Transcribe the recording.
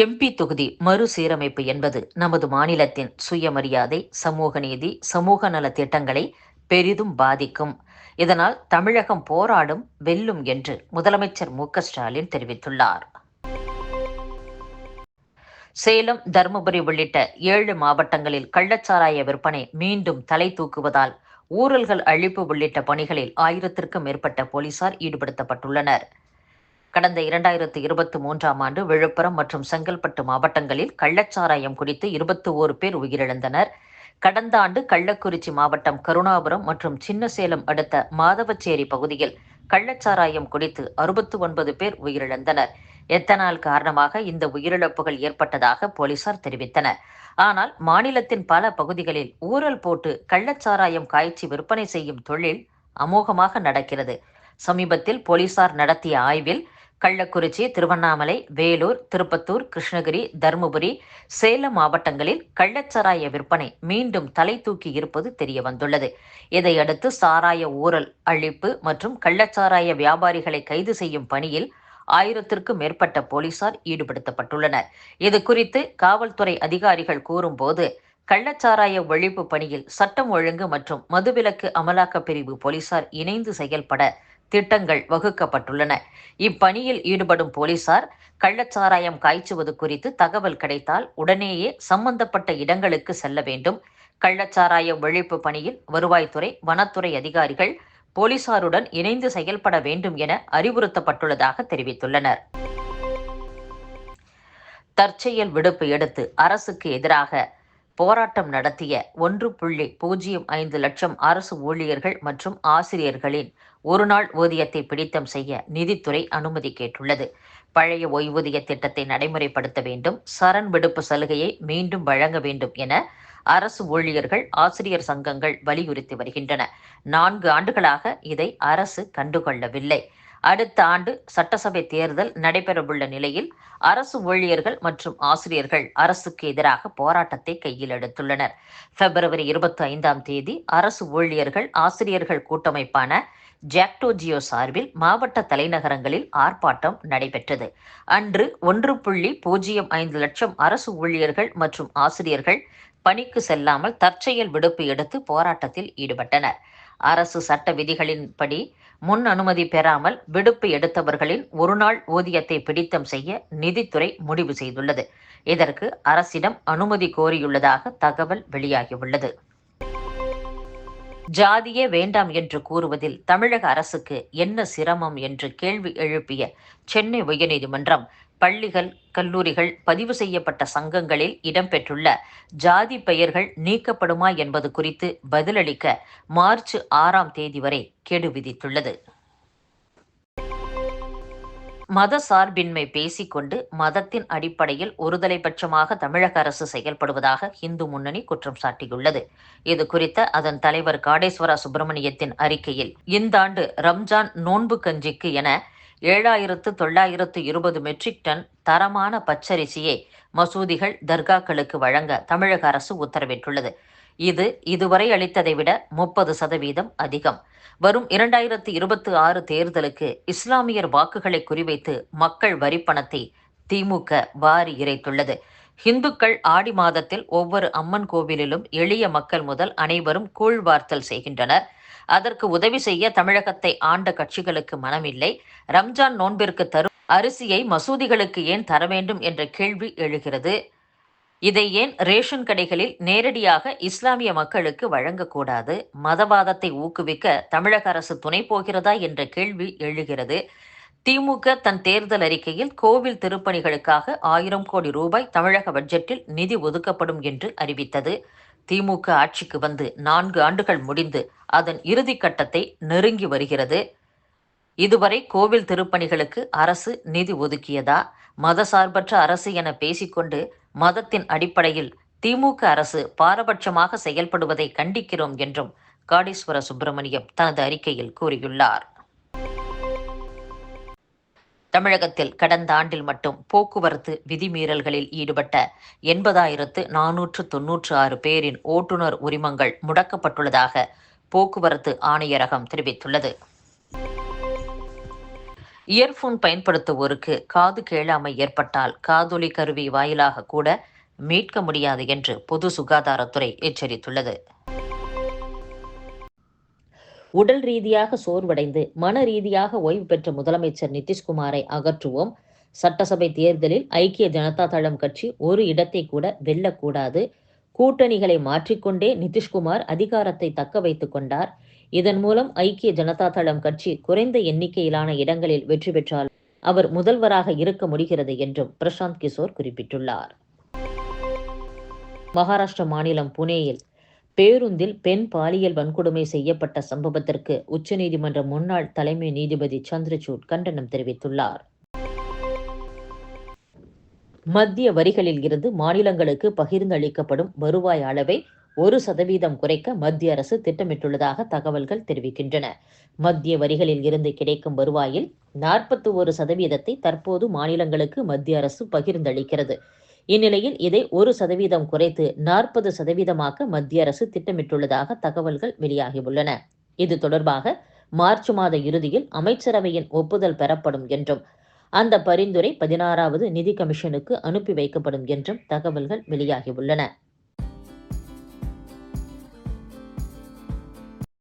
MP தொகுதி மறுசீரமைப்பு என்பது நமது மாநிலத்தின் சுயமரியாதை சமூக நீதி சமூக நல திட்டங்களை பெரிதும் பாதிக்கும். இதனால் தமிழகம் போராடும் வெல்லும் என்று முதலமைச்சர் மு ஸ்டாலின் தெரிவித்துள்ளார். சேலம் தருமபுரி உள்ளிட்ட ஏழு மாவட்டங்களில் கள்ளச்சாராய விற்பனை மீண்டும் தலை தூக்குவதால் ஊழல்கள் அழிப்பு உள்ளிட்ட பணிகளில் ஆயிரத்திற்கும் மேற்பட்ட போலீசார் ஈடுபடுத்தப்பட்டுள்ளனர். கடந்த இரண்டாயிரத்து இருபத்தி மூன்றாம் ஆண்டு விழுப்புரம் மற்றும் செங்கல்பட்டு மாவட்டங்களில் கள்ளச்சாராயம் குடித்து இருபத்தி ஓரு பேர் உயிரிழந்தனர். கடந்த ஆண்டு கள்ளக்குறிச்சி மாவட்டம் கருணாபுரம் மற்றும் சின்னசேலம் அடுத்த மாதவச்சேரி பகுதியில் கள்ளச்சாராயம் குடித்து அறுபத்து ஒன்பது பேர் உயிரிழந்தனர். எத்தனால் காரணமாக இந்த உயிரிழப்புகள் ஏற்பட்டதாக போலீசார் தெரிவித்தனர். ஆனால் மாநிலத்தின் பல பகுதிகளில் ஊரல் போட்டு கள்ளச்சாராயம் காய்ச்சி விற்பனை செய்யும் தொழில் அமோகமாக நடக்கிறது. சமீபத்தில் போலீசார் நடத்திய ஆய்வில் கள்ளக்குறிச்சி திருவண்ணாமலை வேலூர் திருப்பத்தூர் கிருஷ்ணகிரி தருமபுரி சேலம் மாவட்டங்களில் கள்ளச்சாராய விற்பனை மீண்டும் தலை தூக்கி இருப்பது தெரிய வந்துள்ளது இதையடுத்து சாராய ஊரல் அழிப்பு மற்றும் கள்ளச்சாராய வியாபாரிகளை கைது செய்யும் பணியில் ஆயிரத்திற்கும் மேற்பட்ட போலீசார் ஈடுபடுத்தப்பட்டுள்ளனர். இது குறித்து காவல்துறை அதிகாரிகள் கூறும்போது கள்ளச்சாராய ஒழிப்பு பணியில் சட்டம் ஒழுங்கு மற்றும் மதுவிலக்கு அமலாக்க பிரிவு போலீசார் இணைந்து செயல்பட திட்டங்கள் வகுக்கப்பட்டுள்ளன. இப்பணியில் ஈடுபடும் போலீசார் கள்ளச்சாராயம் காய்ச்சுவது குறித்து தகவல் கிடைத்தால் உடனேயே சம்பந்தப்பட்ட இடங்களுக்கு செல்ல வேண்டும். கள்ளச்சாராய ஒழிப்பு பணியில் வருவாய்த்துறை வனத்துறை அதிகாரிகள் போலீசாருடன் இணைந்து செயல்பட வேண்டும் என அறிவுறுத்தப்பட்டுள்ளதாக தெரிவித்துள்ளனர். தற்செயல் விடுப்பு எடுத்து அரசுக்கு எதிராக போராட்டம் நடத்திய ஒன்று புள்ளி பூஜ்ஜியம் ஐந்து லட்சம் அரசு ஊழியர்கள் மற்றும் ஆசிரியர்களின் ஒருநாள் ஊதியத்தை பிடித்தம் செய்ய நிதித்துறை அனுமதி கேட்டுள்ளது. பழைய ஓய்வூதிய திட்டத்தை நடைமுறைப்படுத்த வேண்டும் சரண் விடுப்பு சலுகையை மீண்டும் வழங்க வேண்டும் என அரசு ஊழியர்கள் ஆசிரியர் சங்கங்கள் வலியுறுத்தி வருகின்றன. நான்கு ஆண்டுகளாக இதை அரசு கண்டுகொள்ளவில்லை. அடுத்த ஆண்டு சட்டசபை தேர்தல் நடைபெறவுள்ள நிலையில் அரசு ஊழியர்கள் மற்றும் ஆசிரியர்கள் அரசுக்கு எதிராக போராட்டத்தை கையில் எடுத்துள்ளனர். பிப்ரவரி இருபத்தி ஐந்தாம் தேதி அரசு ஊழியர்கள் ஆசிரியர்கள் கூட்டமைப்பான ஜாக்டோஜியோ சார்பில் மாவட்ட தலைநகரங்களில் ஆர்ப்பாட்டம் நடைபெற்றது. அன்று ஒன்று புள்ளி பூஜ்ஜியம் ஐந்து லட்சம் அரசு ஊழியர்கள் மற்றும் ஆசிரியர்கள் பணிக்கு செல்லாமல் தற்செயல் விடுப்பு எடுத்து போராட்டத்தில் ஈடுபட்டனர். அரசு சட்ட விதிகளின்படி முன் அனுமதி பெறாமல் விடுப்பு எடுத்தவர்களின் ஒருநாள் ஊதியத்தை பிடித்தம் செய்ய நிதித்துறை முடிவு செய்துள்ளது. இதற்கு அரசிடம் அனுமதி கோரியுள்ளதாக தகவல் வெளியாகியுள்ளது. ஜாதியே வேண்டாம் என்று கூறுவதில் தமிழக அரசுக்கு என்ன சிரமம் என்று கேள்வி எழுப்பிய சென்னை உயர்நீதிமன்றம் பள்ளிகள் கல்லூரிகள் பதிவு செய்யப்பட்ட சங்கங்களில் இடம்பெற்றுள்ள ஜாதி பெயர்கள் நீக்கப்படுமா என்பது குறித்து பதிலளிக்க மார்ச் ஆறாம் தேதி வரை கெடு விதித்துள்ளது. மத சார்பின்மை பேசிக்கொண்டு மதத்தின் அடிப்படையில் ஒருதலை பட்சமாக தமிழக அரசு செயல்படுவதாக இந்து முன்னணி குற்றம் சாட்டியுள்ளது. இது குறித்த அதன் தலைவர் காடேஸ்வரா சுப்பிரமணியத்தின் அறிக்கையில் இந்த ஆண்டு ரம்ஜான் நோன்பு கஞ்சிக்கு என ஏழாயிரத்து தொள்ளாயிரத்து இருபது மெட்ரிக் டன் தரமான பச்சரிசியை மசூதிகள் தர்காக்களுக்கு வழங்க தமிழக அரசு உத்தரவிட்டுள்ளது. இது இதுவரை அளித்ததை விட முப்பது சதவீதம் அதிகம். வரும் இரண்டாயிரத்து இருபத்தி ஆறு தேர்தலுக்கு இஸ்லாமியர் வாக்குகளை குறிவைத்து மக்கள் வரிப்பணத்தை திமுக வாரி இறைத்துள்ளது. இந்துக்கள் ஆடி மாதத்தில் ஒவ்வொரு அம்மன் கோவிலிலும் எளிய மக்கள் முதல் அனைவரும் கூழ்வார்த்தல் செய்கின்றனர். அதற்கு உதவி செய்ய தமிழகத்தை ஆண்ட கட்சிகளுக்கு மனமில்லை. ரம்ஜான் நோன்பிற்கு தரும் அரிசியை மசூதிகளுக்கு ஏன் தர வேண்டும் என்ற கேள்வி எழுகிறது. இதை ஏன் ரேஷன் கடைகளில் நேரடியாக இஸ்லாமிய மக்களுக்கு வழங்கக்கூடாது? மதவாதத்தை ஊக்குவிக்க தமிழக அரசு துணை போகிறதா என்ற கேள்வி எழுகிறது. திமுக தன் தேர்தல் அறிக்கையில் கோவில் திருப்பணிகளுக்காக ஆயிரம் கோடி ரூபாய் தமிழக பட்ஜெட்டில் நிதி ஒதுக்கப்படும் என்று அறிவித்தது. திமுக ஆட்சிக்கு வந்து நான்கு ஆண்டுகள் முடிந்து அதன் இறுதி கட்டத்தை நெருங்கி வருகிறது. இதுவரை கோவில் திருப்பணிகளுக்கு அரசு நிதி ஒதுக்கியதா? மதசார்பற்ற அரசு என பேசிக்கொண்டு மதத்தின் அடிப்படையில் திமுக அரசு பாரபட்சமாக செயல்படுவதை கண்டிக்கிறோம் என்றும் காடீஸ்வர சுப்பிரமணியம் தனது அறிக்கையில் கூறியுள்ளார். தமிழகத்தில் கடந்த ஆண்டில் மட்டும் போக்குவரத்து விதிமீறல்களில் ஈடுபட்ட எண்பதாயிரத்து நானூற்று தொன்னூற்று ஆறு பேரின் ஓட்டுநர் உரிமங்கள் முடக்கப்பட்டுள்ளதாக போக்குவரத்து ஆணையரகம் தெரிவித்துள்ளது. இயர்போன் பயன்படுத்துவோருக்கு காது கேளாமை ஏற்பட்டால் காதொலி கருவி வாயிலாக கூட மீட்க முடியாது என்று பொது சுகாதாரத்துறை எச்சரித்துள்ளது. உடல் ரீதியாக சோர்வடைந்து மன ரீதியாக ஓய்வு பெற்ற முதலமைச்சர் நிதிஷ்குமாரை அகற்றுவோம். சட்டசபை தேர்தலில் ஐக்கிய ஜனதா தளம் கட்சி ஒரு இடத்தை கூட வெல்லக்கூடாது. கூட்டணிகளை மாற்றிக்கொண்டே நிதிஷ்குமார் அதிகாரத்தை தக்க வைத்துக் கொண்டார். இதன் மூலம் ஐக்கிய ஜனதா தளம் கட்சி குறைந்த எண்ணிக்கையிலான இடங்களில் வெற்றி பெற்றால் அவர் முதல்வராக இருக்க முடிகிறது என்றும் பிரசாந்த் கிஷோர் குறிப்பிட்டுள்ளார். மகாராஷ்டிர மாநிலம் புனேயில் பேருந்தில் பெண் பாலியல் வன்கொடுமை செய்யப்பட்ட சம்பவத்திற்கு உச்சநீதிமன்ற முன்னாள் தலைமை நீதிபதி சந்திரசூட் கண்டனம் தெரிவித்துள்ளார். மத்திய வரிகளில் இருந்து மாநிலங்களுக்கு பகிர்ந்தளிக்கப்படும் வருவாய் அளவை ஒரு சதவீதம் குறைக்க மத்திய அரசு திட்டமிட்டுள்ளதாக தகவல்கள் தெரிவிக்கின்றன. மத்திய வரிகளில் இருந்து கிடைக்கும் வருவாயில் நாற்பத்தி ஒரு சதவீதத்தை தற்போது மாநிலங்களுக்கு மத்திய அரசு பகிர்ந்தளிக்கிறது இந்நிலையில் இதை ஒரு சதவீதம் குறைத்து நாற்பது சதவீதமாக்க மத்திய அரசு திட்டமிட்டுள்ளதாக தகவல்கள் வெளியாகியுள்ளன. இது தொடர்பாக மார்ச் மாத இறுதியில் அமைச்சரவையின் ஒப்புதல் பெறப்படும் என்றும் அந்த பரிந்துரை பதினாறாவது நிதி கமிஷனுக்கு அனுப்பி வைக்கப்படும் என்றும் தகவல்கள் வெளியாகியுள்ளன.